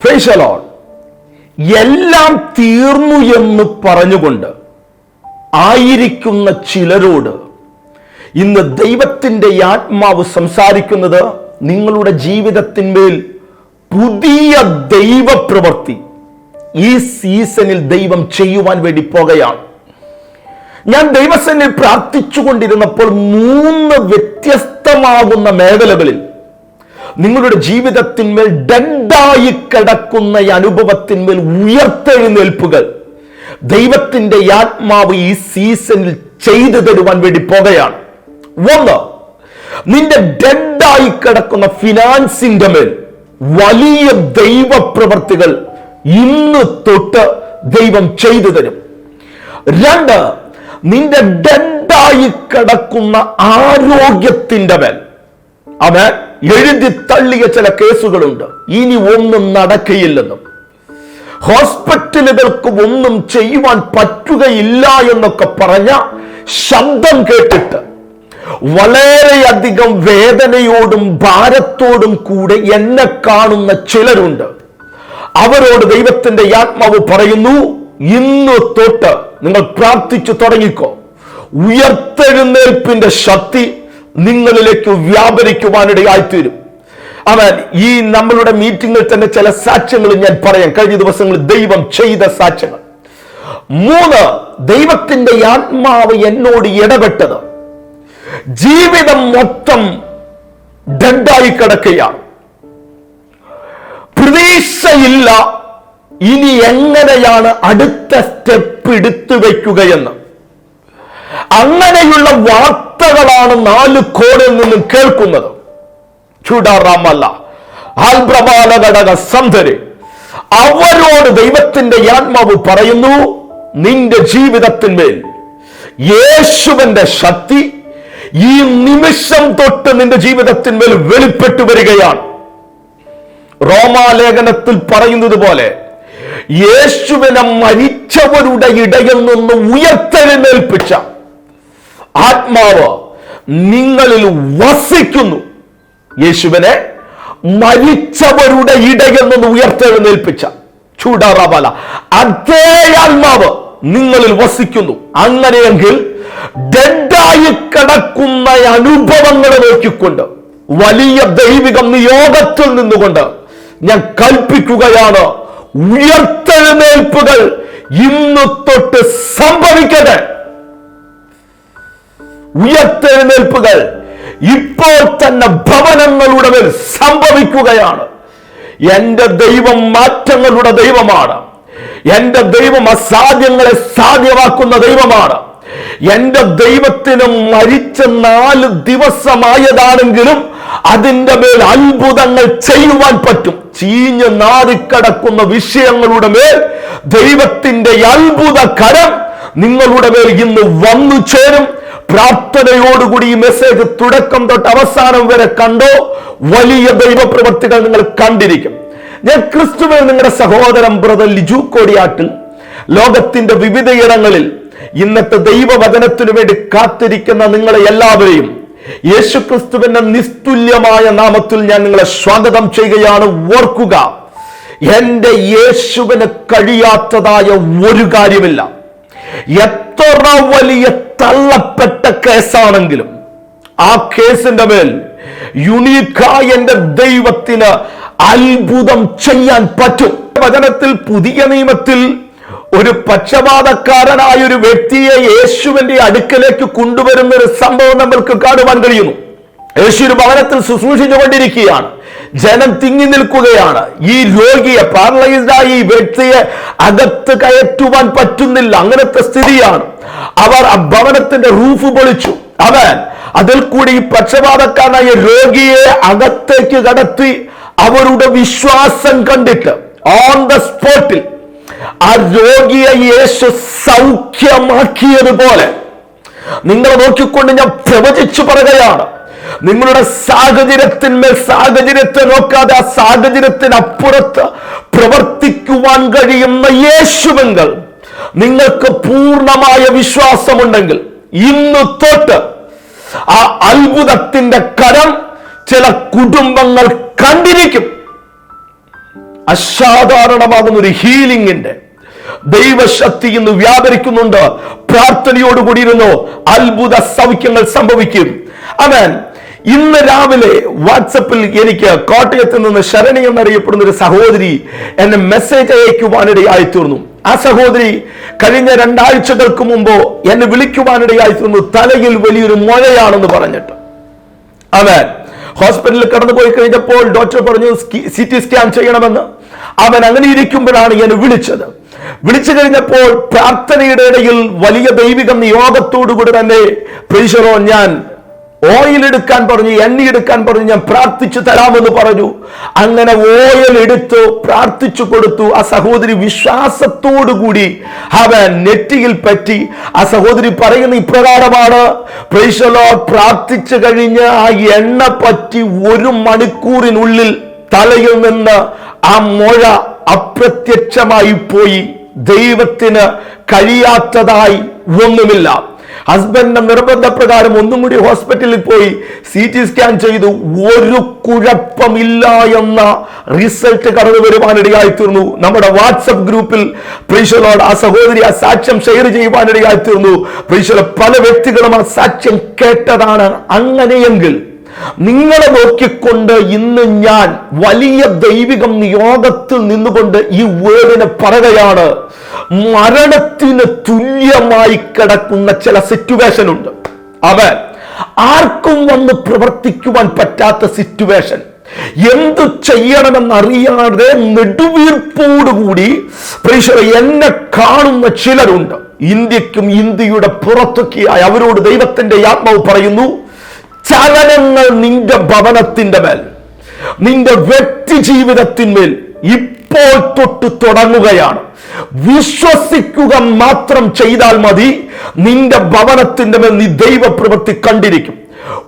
The എല്ലാം തീർന്നു എന്ന് പറഞ്ഞുകൊണ്ട് ആയിരിക്കുന്ന ചിലരോട് ഇന്ന് ദൈവത്തിന്റെ ആത്മാവ് സംസാരിക്കുന്നത് നിങ്ങളുടെ ജീവിതത്തിന്മേൽ പുതിയ ദൈവപ്രവൃത്തി ഈ സീസണിൽ ദൈവം ചെയ്യുവാൻ വേണ്ടി പോകുകയാണ്. ഞാൻ ദൈവസന്നിൽ പ്രാർത്ഥിച്ചുകൊണ്ടിരുന്നപ്പോൾ മൂന്ന് വ്യത്യസ്തമാകുന്ന മേഖലകളിൽ നിങ്ങളുടെ ജീവിതത്തിന്മേൽ ഡെഡായി കിടക്കുന്ന ഈ അനുഭവത്തിന്മേൽ ഉയർത്തെഴുന്നേൽപ്പുകൾ ദൈവത്തിന്റെ ആത്മാവ് ഈ സീസണിൽ ചെയ്തു തരുവാൻ വേണ്ടി പോകുകയാണ് ഒന്ന് നിന്റെ ഡെഡായി കിടക്കുന്ന ഫിനാൻസിന്റെ മേൽ വലിയ ദൈവപ്രവർത്തികൾ ഇന്ന് തൊട്ട് ദൈവം ചെയ്തു തരും. രണ്ട് നിന്റെ ഡെഡായി കിടക്കുന്ന ആരോഗ്യത്തിന്റെ മേൽ. അവൻ എഴുതി തള്ളിയ ചില കേസുകളുണ്ട്. ഇനി ഒന്നും നടക്കയില്ലെന്നും. ഹോസ്പിറ്റലുകൾക്ക് ഒന്നും ചെയ്യുവാൻ പറ്റുകയില്ല എന്നൊക്കെ പറഞ്ഞ ശബ്ദം കേട്ടിട്ട് വളരെയധികം വേദനയോടും ഭാരത്തോടും കൂടെ എന്നെ കാണുന്ന ചിലരുണ്ട്. അവരോട് ദൈവത്തിന്റെ ആത്മാവ് പറയുന്നു ഇന്ന് തൊട്ട് നിങ്ങൾ പ്രാർത്ഥിച്ചു തുടങ്ങിക്കോ. ഉയർത്തെഴുന്നേൽപ്പിന്റെ ശക്തി നിങ്ങളിലേക്ക് വ്യാപരിക്കുവാനിടയായിത്തീരും. അവൻ ഈ നമ്മളുടെ മീറ്റിംഗിൽ തന്നെ ചില സാക്ഷ്യങ്ങൾ ഞാൻ പറയാം. കഴിഞ്ഞ ദിവസങ്ങളിൽ ദൈവം ചെയ്ത സാക്ഷ്യങ്ങൾ. മൂന്ന് ദൈവത്തിന്റെ ആത്മാവ് എന്നോട് ഇടപെട്ടത്. ജീവിതം മൊത്തം ഡെഡായി കിടക്കുകയാണ്. പ്രതീക്ഷയില്ല. ഇനി എങ്ങനെയാണ് അടുത്ത സ്റ്റെപ്പ് എടുത്തു വയ്ക്കുകയെന്ന് അങ്ങനെയുള്ള വാർത്തകളാണ് നാല് കോണിൽ നിന്നും കേൾക്കുന്നത്. ചൂടാറാമല്ല ആൽപ്രബാല ഘടക സന്ധര് അവരോട് ദൈവത്തിന്റെ ആത്മാവ് പറയുന്നു നിന്റെ ജീവിതത്തിന്മേൽ യേശുവിന്റെ ശക്തി ഈ നിമിഷം തൊട്ട് നിന്റെ ജീവിതത്തിന്മേൽ വെളിപ്പെട്ടു വരികയാണ്. റോമാലേഖനത്തിൽ പറയുന്നത് പോലെ യേശുവിനെ മരിച്ചവരുടെ ഇടയിൽ നിന്ന് ഉയർത്തെഴുന്നേൽപ്പിച്ച ആത്മാവ് നിങ്ങളിൽ വസിക്കുന്നു. യേശുവിനെ മരിച്ചവരുടെ ഇടയിൽ നിന്ന് ഉയർത്തെഴുന്നേൽപ്പിച്ച ചൂടാറാബാല. അതേ ആത്മാവ് നിങ്ങളിൽ വസിക്കുന്നു. അങ്ങനെയെങ്കിൽ ഡെഡായി കിടക്കുന്ന അനുഭവങ്ങളെ നോക്കിക്കൊണ്ട് വലിയ ദൈവിക നിയോഗത്തിൽ നിന്നുകൊണ്ട് ഞാൻ കൽപ്പിക്കുകയാണ് ഉയർത്തെഴുന്നേൽപ്പുകൾ ഇന്ന് തൊട്ട് സംഭവിക്കട്ടെ. ഉയർത്തെഴുന്നേൽപ്പുകൾ ഇപ്പോൾ തന്നെ ഭവനങ്ങളുടെ മേൽ സംഭവിക്കുകയാണ്. എന്റെ ദൈവം മാറ്റങ്ങളുടെ ദൈവമാണ്. എന്റെ ദൈവം അസാധ്യങ്ങളെ സാധ്യമാക്കുന്ന ദൈവമാണ്. എന്റെ ദൈവത്തിന് മരിച്ച നാല് ദിവസമായതാണെങ്കിലും അതിന്റെ മേൽ അത്ഭുതങ്ങൾ ചെയ്യുവാൻ പറ്റും. ചീഞ്ഞ് നാറിക്കടക്കുന്ന വിഷയങ്ങളുടെ മേൽ ദൈവത്തിന്റെ അത്ഭുത കരം നിങ്ങളുടെ മേൽ ഇന്ന് വന്നു ചേരും പ്രാർത്ഥനയോടുകൂടി ഈ മെസ്സേജ് തുടക്കം തൊട്ട് അവസാനം വരെ കണ്ടോ? വലിയ ദൈവപ്രവർത്തികൾ നിങ്ങൾ കണ്ടിരിക്കും. ഞാൻ ക്രിസ്തുവിൽ നിങ്ങളുടെ സഹോദരൻ ബ്രദർ ലിജു കോടിയാട്ടിൽ ലോകത്തിന്റെ വിവിധയിടങ്ങളിൽ ഇന്നത്തെ ദൈവവചനത്തിനു വേണ്ടി കാത്തിരിക്കുന്ന നിങ്ങളെ എല്ലാവരെയും യേശു ക്രിസ്തുവിന്റെ നിസ്തുല്യമായ നാമത്തിൽ ഞാൻ നിങ്ങളെ സ്വാഗതം ചെയ്യുകയാണ്. ഓർക്കുക എന്റെ യേശുവിന് കഴിയാത്തതായ ഒരു കാര്യമില്ല. എത്ര വലിയ തള്ളപ്പെട്ട കേസാണെങ്കിലും ആ കേസിന്റെ മേൽ യുണീക്കായ എന്റെ ദൈവത്തിന് അത്ഭുതം ചെയ്യാൻ പറ്റും. വചനത്തിൽ പുതിയ നിയമത്തിൽ ഒരു പക്ഷപാതക്കാരനായ ഒരു വ്യക്തിയെ യേശുവിന്റെ അടുക്കലേക്ക് കൊണ്ടുവരുന്ന ഒരു സംഭവം നമ്മൾക്ക് കാണുവാൻ കഴിയുന്നു. യേശു ഒരു ഭവനത്തിൽ ശുശ്രൂഷിച്ചുകൊണ്ടിരിക്കുകയാണ്. ജനം തിങ്ങി നിൽക്കുകയാണ്. ഈ രോഗിയെ പാർലൈസ്ഡായി ഈ വ്യക്തിയെ അകത്ത് കയറ്റുവാൻ പറ്റുന്നില്ല. അങ്ങനത്തെ സ്ഥിതിയാണ്. അവർ ആ ഭവനത്തിന്റെ റൂഫ് പൊളിച്ചു. അവൻ അതിൽ കൂടി ഈ പക്ഷപാതക്കാരനായ രോഗിയെ അകത്തേക്ക് കടത്തി അവരുടെ വിശ്വാസം കണ്ടിട്ട് ഓൺ ദ സ്പോട്ടിൽ ആ രോഗിയെ യേശു സൗഖ്യമാക്കിയതുപോലെ. നിങ്ങൾ നോക്കിക്കൊണ്ട് ഞാൻ പ്രവചിച്ചു പറയുകയാണ്. നിങ്ങളുടെ സാഹചര്യത്തിന്മേൽ സാഹചര്യത്തെ നോക്കാതെ ആ സാഹചര്യത്തിനപ്പുറത്ത് പ്രവർത്തിക്കുവാൻ കഴിയുന്ന യേശുവെങ്കിൽ നിങ്ങൾക്ക് പൂർണമായ വിശ്വാസമുണ്ടെങ്കിൽ ഇന്ന് തൊട്ട് ആ അത്ഭുതത്തിന്റെ കരം ചില കുടുംബങ്ങൾ കണ്ടിരിക്കും. അസാധാരണമാകുന്ന ഒരു ഹീലിംഗിന്റെ ദൈവശക്തി ഇന്ന് വ്യാപരിക്കുന്നുണ്ട്. പ്രാർത്ഥനയോടുകൂടി ഇരുന്നു അത്ഭുത സൗഖ്യങ്ങൾ സംഭവിക്കും. അവൻ ഇന്ന് രാവിലെ വാട്സപ്പിൽ എനിക്ക് കോട്ടയത്ത് നിന്ന് ശരണി എന്നറിയപ്പെടുന്ന ഒരു സഹോദരി എന്നെ മെസ്സേജ് അയക്കുവാനിടയായി തീർന്നു. ആ സഹോദരി കഴിഞ്ഞ രണ്ടാഴ്ചകൾക്ക് മുമ്പ് എന്നെ വിളിക്കുവാനിടയായി തീർന്നു. തലയിൽ വലിയൊരു മുഴയാണെന്ന് പറഞ്ഞിട്ട്. അവൻ ഹോസ്പിറ്റലിൽ കടന്നു പോയി കഴിഞ്ഞപ്പോൾ ഡോക്ടർ പറഞ്ഞു സി ടി സ്കാൻ ചെയ്യണമെന്ന്. അവൻ അങ്ങനെ ഇരിക്കുമ്പോഴാണ് എന്നെ വിളിച്ചത്. വിളിച്ചു കഴിഞ്ഞപ്പോൾ പ്രാർത്ഥനയുടെ ഇടയിൽ വലിയ ദൈവിക നിയോഗത്തോടുകൂടി തന്നെ പ്രീശറോ ഞാൻ ഓയിൽ എടുക്കാൻ പറഞ്ഞു എണ്ണി എടുക്കാൻ പറഞ്ഞു ഞാൻ പ്രാർത്ഥിച്ചു തരാമെന്ന് പറഞ്ഞു. അങ്ങനെ ഓയിൽ എടുത്തു പ്രാർത്ഥിച്ചു കൊടുത്തു. ആ സഹോദരി വിശ്വാസത്തോടുകൂടി അവൻ നെറ്റിയിൽ പറ്റി. ആ സഹോദരി പറയുന്ന ഇപ്രകാരമാണ് പ്രൈശലോ പ്രാർത്ഥിച്ചു കഴിഞ്ഞ് ആ എണ്ണ പറ്റി ഒരു മണിക്കൂറിനുള്ളിൽ തലയിൽ നിന്ന് ആ മുഴ അപ്രത്യക്ഷമായി പോയി. ദൈവത്തിന് കഴിയാത്തതായി ഒന്നുമില്ല. ഹസ്ബൻഡിന്റെ നിർബന്ധപ്രകാരം ഒന്നും കൂടി ഹോസ്പിറ്റലിൽ പോയി സി ടി സ്കാൻ ചെയ്തു. ഒരു കുഴപ്പമില്ല എന്ന റിസൾട്ട് കടന്നു വരുവാനിടയായി തീർന്നു നമ്മുടെ വാട്സപ്പ് ഗ്രൂപ്പിൽ പ്രീശലോട് ആ സഹോദരി ആ സാക്ഷ്യം ഷെയർ ചെയ്യുവാനിടയായി തീർന്നു പല വ്യക്തികളും ആ സാക്ഷ്യം കേട്ടതാണ് അങ്ങനെയെങ്കിൽ നിങ്ങളെ നോക്കിക്കൊണ്ട് ഇന്ന് ഞാൻ വലിയ ദൈവികം നിയോഗത്തിൽ നിന്നുകൊണ്ട് ഈ വേർഡിനെ പറയുകയാണ്. മരണത്തിന് തുല്യമായി കിടക്കുന്ന ചില സിറ്റുവേഷൻ ഉണ്ട്. അവൻ ആർക്കും വന്ന് പ്രവർത്തിക്കുവാൻ പറ്റാത്ത സിറ്റുവേഷൻ എന്തു ചെയ്യണമെന്നറിയാതെ നെടുവീർപ്പോടുകൂടി പ്രീശ്വര എന്നെ കാണുന്ന ചിലരുണ്ട്. ഇന്ത്യക്കും ഇന്ത്യയുടെ പുറത്തൊക്കെയായി അവരോട് ദൈവത്തിന്റെ ആത്മാവ് പറയുന്നു. ചലനങ്ങൾ നിന്റെ ഭവനത്തിന്റെ മേൽ നിന്റെ വ്യക്തി ജീവിതത്തിന്മേൽ ഇപ്പോൾ തൊട്ട് തുടങ്ങുകയാണ്. വിശ്വസിക്കുക മാത്രം ചെയ്താൽ മതി നിന്റെ ഭവനത്തിന്റെ മേൽ നീ ദൈവപ്രവൃത്തി കണ്ടിരിക്കും.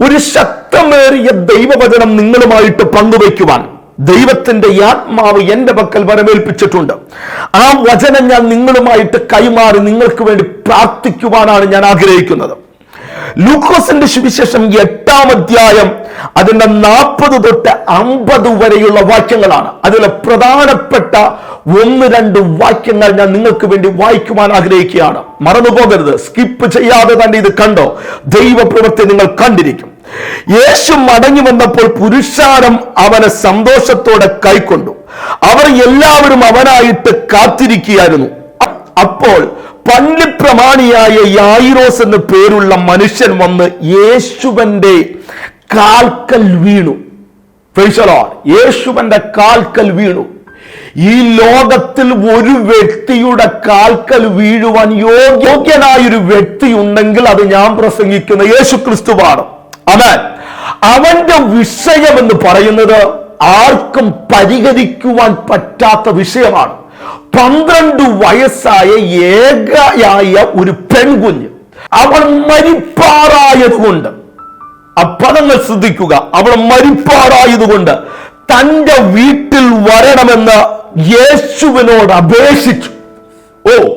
ഒരു ശക്തമേറിയ ദൈവവചനം നിങ്ങളുമായിട്ട് പങ്കുവയ്ക്കുവാൻ ദൈവത്തിന്റെ ആത്മാവ് എന്റെ പക്കൽ വരമേൽപ്പിച്ചിട്ടുണ്ട്. ആ വചനം ഞാൻ നിങ്ങളുമായിട്ട് കൈമാറി നിങ്ങൾക്ക് വേണ്ടി പ്രാർത്ഥിക്കുവാനാണ് ഞാൻ ആഗ്രഹിക്കുന്നത്. ലൂക്കോസിന്റെ സുവിശേഷം എട്ടാം അധ്യായം അതിന്റെ നാൽപ്പത് തൊട്ട് അമ്പത് വരെയുള്ള വാക്യങ്ങളാണ്. അതിലെ പ്രധാനപ്പെട്ട ഒന്ന് രണ്ട് വാക്യങ്ങൾ ഞാൻ നിങ്ങൾക്ക് വേണ്ടി വായിക്കുവാൻ ആഗ്രഹിക്കുകയാണ്. മറന്നുപോകരുത് സ്കിപ്പ് ചെയ്യാതെ തന്നെ ഇത് കണ്ടോ? ദൈവപ്രവൃത്തി നിങ്ങൾ കണ്ടിരിക്കും. യേശു മടങ്ങി വന്നപ്പോൾ പുരുഷാരം അവനെ സന്തോഷത്തോടെ കൈക്കൊണ്ടു. അവർ എല്ലാവരും അവനായിട്ട് കാത്തിരിക്കുകയായിരുന്നു. അപ്പോൾ പള്ളിപ്രമാണിയായ യായിറോസ് എന്ന പേരുള്ള മനുഷ്യൻ വന്ന് യേശുവന്റെ കാൽക്കൽ വീണു. ഫെയ്സലോ യേശുവന്റെ കാൽക്കൽ വീണു. ഈ ലോകത്തിൽ ഒരു വ്യക്തിയുടെ കാൽക്കൽ വീഴുവാൻ യോഗ്യനായൊരു വ്യക്തി ഉണ്ടെങ്കിൽ അത് ഞാൻ പ്രസംഗിക്കുന്ന യേശു ക്രിസ്തുവാണ് അവൻ അവന്റെ വിഷയം എന്ന് പറയുന്നത് ആർക്കും പരിഹരിക്കുവാൻ പറ്റാത്ത വിഷയമാണ്. പന്ത്രണ്ട് വയസ്സായ ഏകയായ ഒരു പെൺകുഞ്ഞ്. അവൾ മരിപ്പാറായതുകൊണ്ട്. ആ പദങ്ങൾ ശ്രദ്ധിക്കുക. അവൾ മരിപ്പാറായതുകൊണ്ട്. തന്റെ വീട്ടിൽ വരണമെന്ന് യേശുവിനോട് അപേക്ഷിച്ചു. ഓ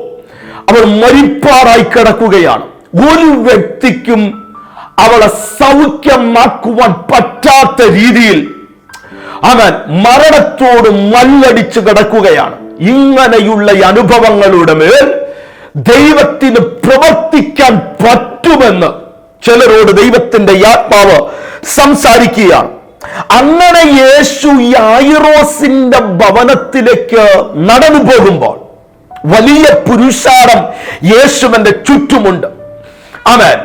അവൾ മരിപ്പാറായി കിടക്കുകയാണ്. ഒരു വ്യക്തിക്കും അവളെ സൗഖ്യമാക്കുവാൻ പറ്റാത്ത രീതിയിൽ അവൻ മരണത്തോട് മല്ലടിച്ചു കിടക്കുകയാണ്. ഇങ്ങനെയുള്ള അനുഭവങ്ങളുടെ മേൽ ദൈവത്തിന് പ്രവർത്തിക്കാൻ പറ്റുമെന്ന് ചിലരോട് ദൈവത്തിന്റെ ആത്മാവ് സംസാരിക്കുകയാണ് അങ്ങനെ യേശു യായിറോസിന്റെ ഭവനത്തിലേക്ക് നടന്നു പോകുമ്പോൾ വലിയ പുരുഷാരം യേശുവിന്റെ ചുറ്റുമുണ്ട്. അവൻ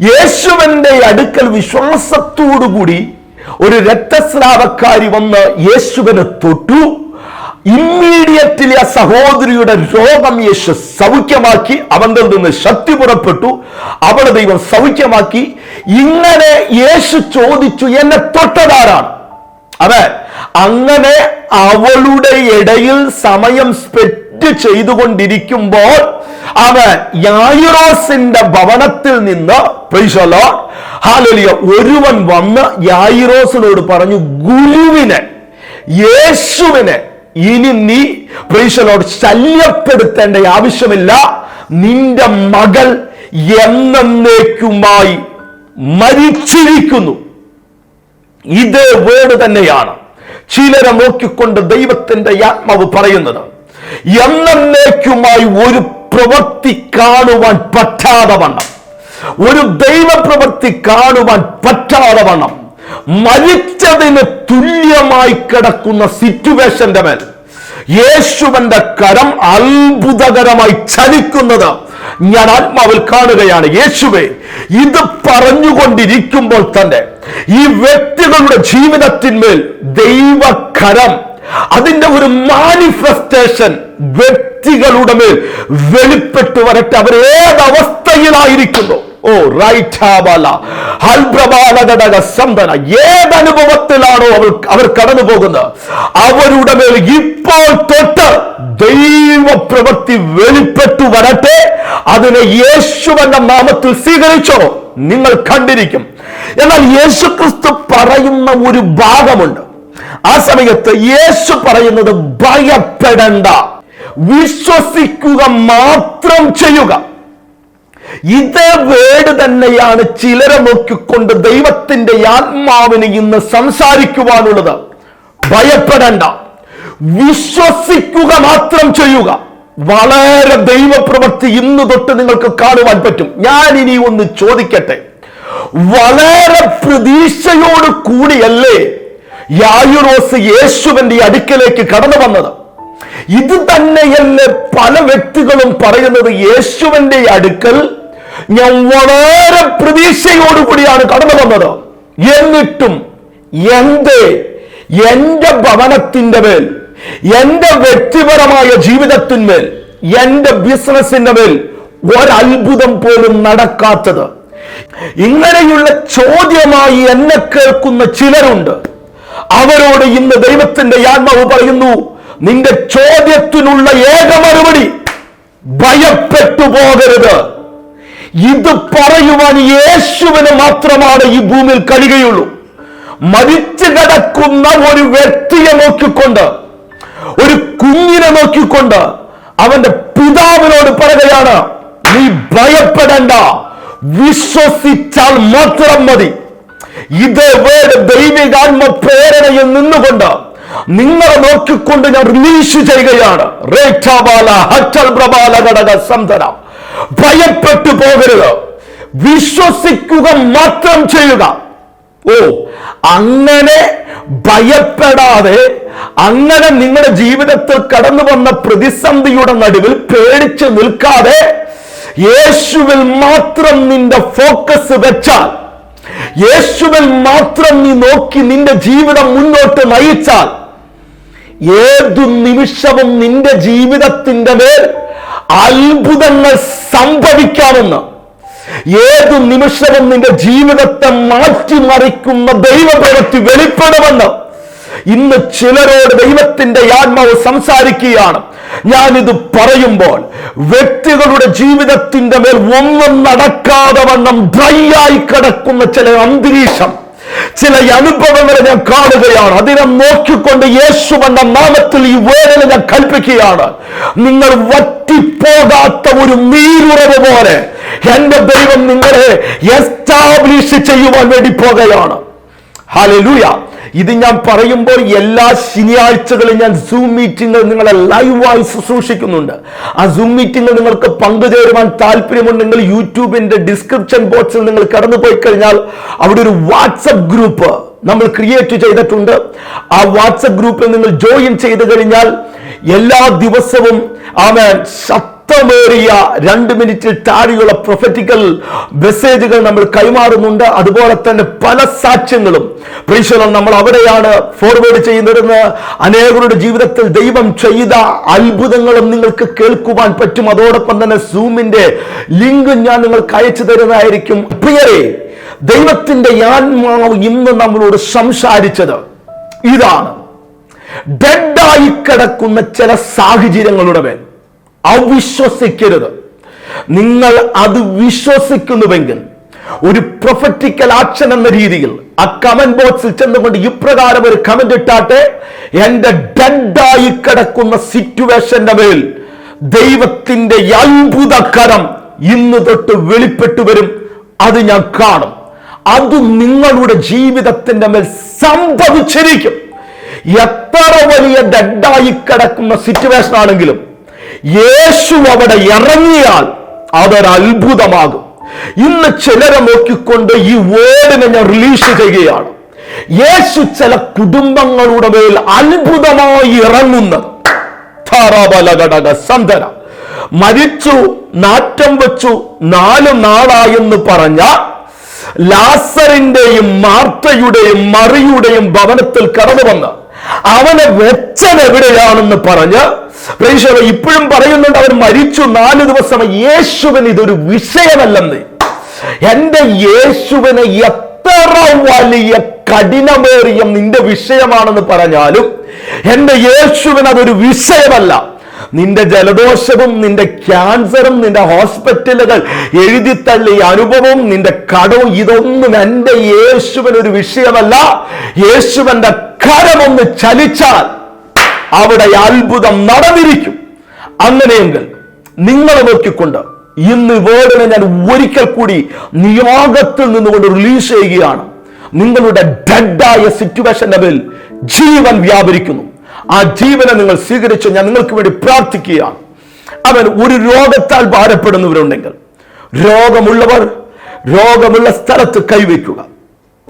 യേശുവിന്റെ അടുക്കൽ വിശ്വാസത്തോടുകൂടി ഒരു രക്തസ്രാവക്കാരി വന്ന് യേശുവിനെ തൊട്ടു. ഇമ്മീഡിയറ്റ്ലി ആ സഹോദരിയുടെ രോഗം യേശു സൗഖ്യമാക്കി അവന്റെ നിന്ന് ശക്തി പുറപ്പെട്ടു. അവളെ ദൈവം സൗഖ്യമാക്കി. ഇങ്ങനെ യേശു ചോദിച്ചു എന്നെ തൊട്ടതാരാണ്? അതെ അങ്ങനെ അവളുടെ ഇടയിൽ സമയം സ്പെറ്റ് ചെയ്തുകൊണ്ടിരിക്കുമ്പോൾ അവൻ യായിറോസിന്റെ ഭവനത്തിൽ നിന്ന് ഹാലലിയ ഒരുവൻ വന്ന് യായിറോസിനോട് പറഞ്ഞു ഗുരുവിനെ യേശുവിനെ ഇനി നീ പ്രീശലോട് ശല്യപ്പെടുത്തേണ്ട ആവശ്യമില്ല. നിന്റെ മകൾ എന്നേക്കുമായി മരിച്ചിരിക്കുന്നു. ഇത് വേർഡ് തന്നെയാണ് ചിലരെ നോക്കിക്കൊണ്ട് ദൈവത്തിന്റെ ആത്മാവ് പറയുന്നത്. എന്നേക്കുമായി ഒരു പ്രവൃത്തി കാണുവാൻ പറ്റാതെ വണ്ണം. ഒരു ദൈവപ്രവൃത്തി കാണുവാൻ പറ്റാതെ വണ്ണം. മരിച്ചതിന് തുല്യമായി കിടക്കുന്ന സിറ്റുവേഷന്റെ മേൽ യേശുവന്റെ കരം അത്ഭുതകരമായി ചലിക്കുന്നത് ഞാൻ ആത്മാവിൽ കാണുകയാണ്. യേശുവെ ഇത് പറഞ്ഞുകൊണ്ടിരിക്കുമ്പോൾ തന്നെ ഈ വ്യക്തികളുടെ ജീവിതത്തിന്മേൽ ദൈവകരം അതിന്റെ ഒരു മാനിഫെസ്റ്റേഷൻ വ്യക്തികളുടെ മേൽ വെളിപ്പെട്ടു വരട്ടെ. അവർ ഏതവസ്ഥയിലായിരിക്കുന്നു? ഓ റൈറ്റാബാല. ഹൽപ്രബാലഘടക സന്തന ഏതനുഭവത്തിലാണോ അവർ അവർ കടന്നു പോകുന്നത് അവരുടെ മേൽ ഇപ്പോൾ തൊട്ട് ദൈവപ്രവൃത്തി വെളിപ്പെട്ടു വരട്ടെ. അതിനെ യേശുവെന്ന നാമത്തിൽ സ്വീകരിച്ചോ നിങ്ങൾ കണ്ടിരിക്കും. എന്നാൽ യേശു ക്രിസ്തു പറയുന്ന ഒരു ഭാഗമുണ്ട്. ആ സമയത്ത് യേശു പറയുന്നത് ഭയപ്പെടണ്ട. വിശ്വസിക്കുക മാത്രം ചെയ്യുക. ഇതേ വേട് തന്നെയാണ് ചിലരെ നോക്കിക്കൊണ്ട് ദൈവത്തിന്റെ ആത്മാവിന് ഇന്ന് സംസാരിക്കുവാനുള്ളത്. ഭയപ്പെടണ്ട. വിശ്വസിക്കുക മാത്രം ചെയ്യുക. വളരെ ദൈവപ്രവൃത്തി ഇന്ന് തൊട്ട് നിങ്ങൾക്ക് കാണുവാൻ പറ്റും. ഞാൻ ഇനി ഒന്ന് ചോദിക്കട്ടെ. വളരെ പ്രതീക്ഷയോട് കൂടിയല്ലേ യായുറോസ് യേശുവിന്റെ അടുക്കലേക്ക് കടന്നു വന്നത്? ഇത് തന്നെയല്ലേ പല വ്യക്തികളും പറയുന്നത് യേശുവിന്റെ അടുക്കൽ ഞാൻ വളരെ പ്രതീക്ഷയോടുകൂടിയാണ് കടന്നു വന്നത്. എന്നിട്ടും എന്തേ എന്റെ ഭവനത്തിന്റെ മേൽ എന്റെ വ്യക്തിപരമായ ജീവിതത്തിന്മേൽ എന്റെ ബിസിനസിന്റെ മേൽ ഒരത്ഭുതം പോലും നടക്കാത്തത്. ഇങ്ങനെയുള്ള ചോദ്യമായി എന്നെ കേൾക്കുന്ന ചിലരുണ്ട്. അവരോട് ഇന്ന് ദൈവത്തിന്റെ ആത്മാവ് പറയുന്നു നിന്റെ ചോദ്യത്തിനുള്ള ഏക മറുപടി ഭയപ്പെട്ടു പോകരുത്. ഇത് പറയുവാൻ യേശുവിന് മാത്രമാണ് ഈ ഭൂമിയിൽ കഴിയുകയുള്ളൂ. മരിച്ചു കിടക്കുന്ന ഒരു വ്യക്തിയെ നോക്കിക്കൊണ്ട് ഒരു കുഞ്ഞിനെ നോക്കിക്കൊണ്ട് അവന്റെ പിതാവിനോട് പറയുകയാണ് നീ ഭയപ്പെടേണ്ട വിശ്വസിച്ചാൽ മാത്രം മതി. ഇത് വേട് ദൈവികാത്മ പ്രേരണയിൽ നിന്നുകൊണ്ട് നിങ്ങളെ നോക്കിക്കൊണ്ട് ഞാൻ റിലീസ് ചെയ്യുകയാണ്. റേഖാബാല ഹച്ചൽ പ്രബാല ഘടക സന്തന ഭയപ്പെട്ടു പോകരുത്. വിശ്വസിക്കുക മാത്രം ചെയ്യുക. ഓ അങ്ങനെ ഭയപ്പെടാതെ അങ്ങനെ നിങ്ങളുടെ ജീവിതത്തിൽ കടന്നു വന്ന പ്രതിസന്ധിയുടെ നടുവിൽ പേടിച്ച് നിൽക്കാതെ യേശുവിൽ മാത്രം നിന്റെ ഫോക്കസ് വെച്ചാൽ യേശുവിൽ മാത്രം നീ നോക്കി നിന്റെ ജീവിതം മുന്നോട്ട് നയിച്ചാൽ ഏതു നിമിഷവും നിന്റെ ജീവിതത്തിന്റെ മേൽ അത്ഭുതങ്ങൾ സംഭവിക്കാമെന്ന്. ഏത് നിമിഷവും നിന്റെ ജീവിതത്തെ മാറ്റിമറിക്കുന്ന ദൈവപ്രവൃത്തി വെളിപ്പെടുമെന്ന്. ഇന്ന് ചിലരോട് ദൈവത്തിന്റെ ആത്മാവ് സംസാരിക്കുകയാണ്. ഇത് പറയുമ്പോൾ വ്യക്തികളുടെ ജീവിതത്തിന്റെ മേൽ ഒന്നും നടക്കാതെ വണ്ണം ഡ്രൈ ആയി കിടക്കുന്ന ചില അന്തരീക്ഷം ചില അനുഭവങ്ങളെ ഞാൻ കാണുകയാണ്. അതിനെ നോക്കിക്കൊണ്ട് യേശു വന്ന നാമത്തിൽ ഈ വേദന ഞാൻ കൽപ്പിക്കുകയാണ്. നിങ്ങൾ വറ്റിപ്പോകാത്ത ഒരു നീരുറവ് പോലെ എന്റെ ദൈവം നിങ്ങളെ എസ്റ്റാബ്ലിഷ് ചെയ്യുവാൻ വേണ്ടി പോകുകയാണ്. ഹാലലൂയ ഇത് ഞാൻ പറയുമ്പോൾ എല്ലാ ശനിയാഴ്ചകളും ഞാൻ സൂം മീറ്റിംഗ് നിങ്ങളെ ലൈവായി ശുശ്രൂഷിക്കുന്നുണ്ട്. ആ സൂം മീറ്റിംഗ് നിങ്ങൾക്ക് പങ്കുചേരുവാൻ താല്പര്യമുണ്ടെങ്കിൽ യൂട്യൂബിന്റെ ഡിസ്ക്രിപ്ഷൻ ബോക്സിൽ നിങ്ങൾ കടന്നു പോയി കഴിഞ്ഞാൽ അവിടെ ഒരു വാട്സപ്പ് ഗ്രൂപ്പ് നമ്മൾ ക്രിയേറ്റ് ചെയ്തിട്ടുണ്ട്. ആ വാട്സപ്പ് ഗ്രൂപ്പിൽ നിങ്ങൾ ജോയിൻ ചെയ്ത് കഴിഞ്ഞാൽ എല്ലാ ദിവസവും ആമേൻ ശക്തമേറിയ രണ്ട് മിനിറ്റിൽ താഴെയുള്ള പ്രൊഫറ്റിക്കൽ മെസ്സേജുകൾ നമ്മൾ കൈമാറുന്നുണ്ട്. അതുപോലെ തന്നെ പല സാക്ഷ്യങ്ങളും. പ്രീശ്വരം നമ്മൾ അവിടെയാണ് ഫോർവേഡ് ചെയ്യുന്നതെന്ന് അനേകരുടെ ജീവിതത്തിൽ ദൈവം ചെയ്ത അത്ഭുതങ്ങളും നിങ്ങൾക്ക് കേൾക്കുവാൻ പറ്റും. അതോടൊപ്പം തന്നെ സൂമിന്റെ ലിങ്ക് ഞാൻ നിങ്ങൾക്ക് അയച്ചു തരുന്നതായിരിക്കും. പ്രിയരെ ദൈവത്തിന്റെ ആത്മാവ് ഇന്ന് നമ്മളോട് സംസാരിച്ചത് ഇതാണ്. ഡെഡായി കിടക്കുന്ന ചില സാഹചര്യങ്ങളുടെ മേൽ. അവിശ്വസിക്കരുത്. നിങ്ങൾ അത് വിശ്വസിക്കുന്നുവെങ്കിൽ ഒരു പ്രൊഫറ്റിക്കൽ ആക്ഷൻ എന്ന രീതിയിൽ ആ കമന്റ് ബോക്സിൽ ചെന്നുകൊണ്ട് ഇപ്രകാരം ഒരു കമന്റ് ഇട്ടാട്ടെ എന്റെ ഡെഡായി കിടക്കുന്ന സിറ്റുവേഷന്റെ മേൽ ദൈവത്തിന്റെ അത്ഭുതകരം ഇന്ന് തൊട്ട് വെളിപ്പെട്ടു വരും. അത് ഞാൻ കാണും. അത് നിങ്ങളുടെ ജീവിതത്തിന്റെ മേൽ സംഭവിച്ചിരിക്കും. എത്ര വലിയ ഡെഡായി കിടക്കുന്ന സിറ്റുവേഷൻ ആണെങ്കിലും യേശു അവിടെ ഇറങ്ങിയാൽ അതൊരു അത്ഭുതമാകും ഇന്ന് ചിലരെ നോക്കിക്കൊണ്ട് ഈ വേർഡിനെ ഞാൻ റിലീസ് ചെയ്യുകയാണ്. യേശു ചില കുടുംബങ്ങളുടെ മേൽ അത്ഭുതമായി ഇറങ്ങുന്നത്. സന്ധന. മരിച്ചു നാറ്റം വെച്ചു നാല് നാളായെന്ന് പറഞ്ഞ ലാസറിന്റെയും മാർത്തയുടെയും മറിയുടെയും ഭവനത്തിൽ കടന്നു വന്ന് അവനെ വെച്ചത് എവിടെയാണെന്ന് പറഞ്ഞ് പ്രേക്ഷക ഇപ്പോഴും പറയുന്നുണ്ട് അവർ മരിച്ചു നാല് ദിവസം. യേശുവിന് ഇതൊരു വിഷയമല്ലെന്ന്. എന്റെ യേശുവിനെ എത്ര വലിയ കഠിനമേറിയ നിന്റെ വിഷയമാണെന്ന് പറഞ്ഞാലും എന്റെ യേശുവിന് അതൊരു വിഷയമല്ല. നിന്റെ ജലദോഷവും നിന്റെ ക്യാൻസറും നിന്റെ ഹോസ്പിറ്റലുകൾ എഴുതിത്തള്ളിയ അനുഭവവും നിന്റെ കടവും ഇതൊന്നും എന്റെ യേശുവിന് ഒരു വിഷയമല്ല യേശുവന്റെ കരമൊന്ന് ചലിച്ചാൽ അവിടെ അത്ഭുതം നടന്നിരിക്കും. അങ്ങനെയെങ്കിൽ നിങ്ങൾ നോക്കിക്കൊണ്ട് ഇന്ന് വേർഡിനെ ഞാൻ ഒരിക്കൽ കൂടി നിയോഗത്തിൽ നിന്നുകൊണ്ട് റിലീസ് ചെയ്യുകയാണ്. നിങ്ങളുടെ ഡെഡായ സിറ്റുവേഷന്റെ മേൽ ജീവൻ വ്യാപരിക്കുന്നു. ആ ജീവനെ നിങ്ങൾ സ്വീകരിച്ച് ഞാൻ നിങ്ങൾക്ക് വേണ്ടി പ്രാർത്ഥിക്കുകയാണ്. അവൻ ഒരു രോഗത്താൽ ഭാരപ്പെടുന്നവരുണ്ടെങ്കിൽ രോഗമുള്ളവർ രോഗമുള്ള സ്ഥലത്ത് കൈവയ്ക്കുക.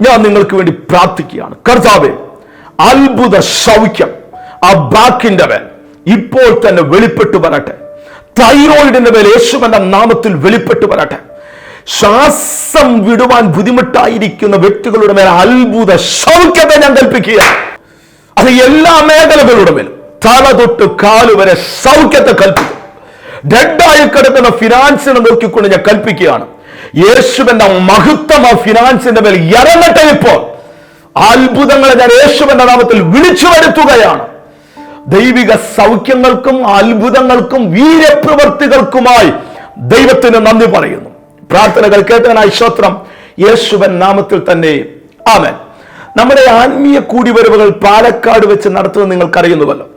ഞാൻ നിങ്ങൾക്ക് വേണ്ടി പ്രാർത്ഥിക്കുകയാണ്. കർത്താവെ അത്ഭുത സൗഖ്യം ആ ബാക്കിന്റെ മേൽ ഇപ്പോൾ തന്നെ വെളിപ്പെട്ടു വരട്ടെ. തൈറോയിഡിന്റെ മേൽ യേശുവിന്റെ നാമത്തിൽ വെളിപ്പെട്ടു വരട്ടെ. ശ്വാസം വിടുവാൻ ബുദ്ധിമുട്ടായിരിക്കുന്ന വ്യക്തികളുടെ മേൽ അത്ഭുത സൗഖ്യത്തെ ഞാൻ കൽപ്പിക്കുക അത് എല്ലാ മേഖലകളുടെ മേലും തല തൊട്ട് കാൽ വരെ സൗഖ്യത്തെ കൽപ്പിക്കും. ഡെഡായി കിടക്കുന്ന ഫിനാൻസിനെ നോക്കിക്കൊണ്ട് ഞാൻ കൽപ്പിക്കുകയാണ്. യേശുവിന്റെ മഹത്വം ആ ഫിനാൻസിന്റെ മേൽ ഇറങ്ങട്ടെ ഇപ്പോൾ. അത്ഭുതങ്ങളെ ഞാൻ യേശുവിന്റെ നാമത്തിൽ വിളിച്ചു വരുത്തുകയാണ്. ദൈവിക സൗഖ്യങ്ങൾക്കും അത്ഭുതങ്ങൾക്കും വീരപ്രവർത്തികൾക്കുമായി ദൈവത്തിന് നന്ദി പറയുന്നു. പ്രാർത്ഥനകൾ കേട്ടനായി ശ്രോത്രം യേശുവൻ നാമത്തിൽ തന്നെ. ആമൻ. നമ്മുടെ ആത്മീയ കൂടിവരവുകൾ പാലക്കാട് വെച്ച് നടത്തുന്നത് നിങ്ങൾക്കറിയുന്നുവല്ലോ.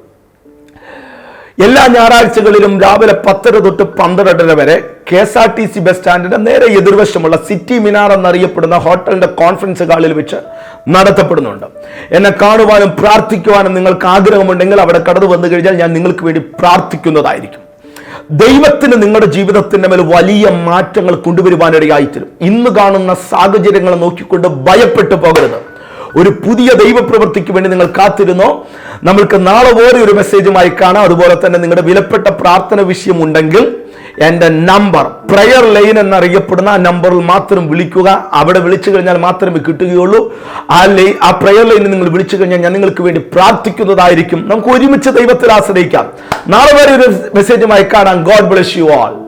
എല്ലാ ഞായറാഴ്ചകളിലും രാവിലെ പത്തര തൊട്ട് പന്ത്രണ്ടര വരെ K S R T C bus സ്റ്റാൻഡിന്റെ നേരെ എതിർവശമുള്ള സിറ്റി മിനാർ എന്നറിയപ്പെടുന്ന ഹോട്ടലിന്റെ കോൺഫറൻസ് ഹാളിൽ വെച്ച് നടത്തപ്പെടുന്നുണ്ട്. എന്നെ കാണുവാനും പ്രാർത്ഥിക്കുവാനും നിങ്ങൾക്ക് ആഗ്രഹമുണ്ടെങ്കിൽ അവിടെ കടന്നു വന്നു കഴിഞ്ഞാൽ ഞാൻ നിങ്ങൾക്ക് വേണ്ടി പ്രാർത്ഥിക്കുന്നതായിരിക്കും. ദൈവത്തിന് നിങ്ങളുടെ ജീവിതത്തിന്റെ മേൽ വലിയ മാറ്റങ്ങൾ കൊണ്ടുവരുവാനിടയായിത്തരും ഇന്ന് കാണുന്ന സാഹചര്യങ്ങളെ നോക്കിക്കൊണ്ട് ഭയപ്പെട്ടു പോകരുത്. ഒരു പുതിയ ദൈവപ്രവൃത്തിക്ക് വേണ്ടി നിങ്ങൾ കാത്തിരുന്നോ? നമ്മൾക്ക് നാളെ വേറെ ഒരു മെസ്സേജുമായി കാണാം. അതുപോലെ തന്നെ നിങ്ങളുടെ വിലപ്പെട്ട പ്രാർത്ഥന വിഷയം ഉണ്ടെങ്കിൽ എന്റെ നമ്പർ പ്രയർ ലൈൻ എന്നറിയപ്പെടുന്ന ആ നമ്പറിൽ മാത്രം വിളിക്കുക. അവിടെ വിളിച്ചു കഴിഞ്ഞാൽ മാത്രമേ കിട്ടുകയുള്ളൂ. ആ ലൈ ആ പ്രയർ ലൈനിൽ നിങ്ങൾ വിളിച്ചു കഴിഞ്ഞാൽ ഞാൻ നിങ്ങൾക്ക് വേണ്ടി പ്രാർത്ഥിക്കുന്നതായിരിക്കും. നമുക്ക് ഒരുമിച്ച് ദൈവത്തിൽ ആശ്രയിക്കാം. നാളെ വരെ ഒരു മെസ്സേജുമായി കാണാം. God bless you all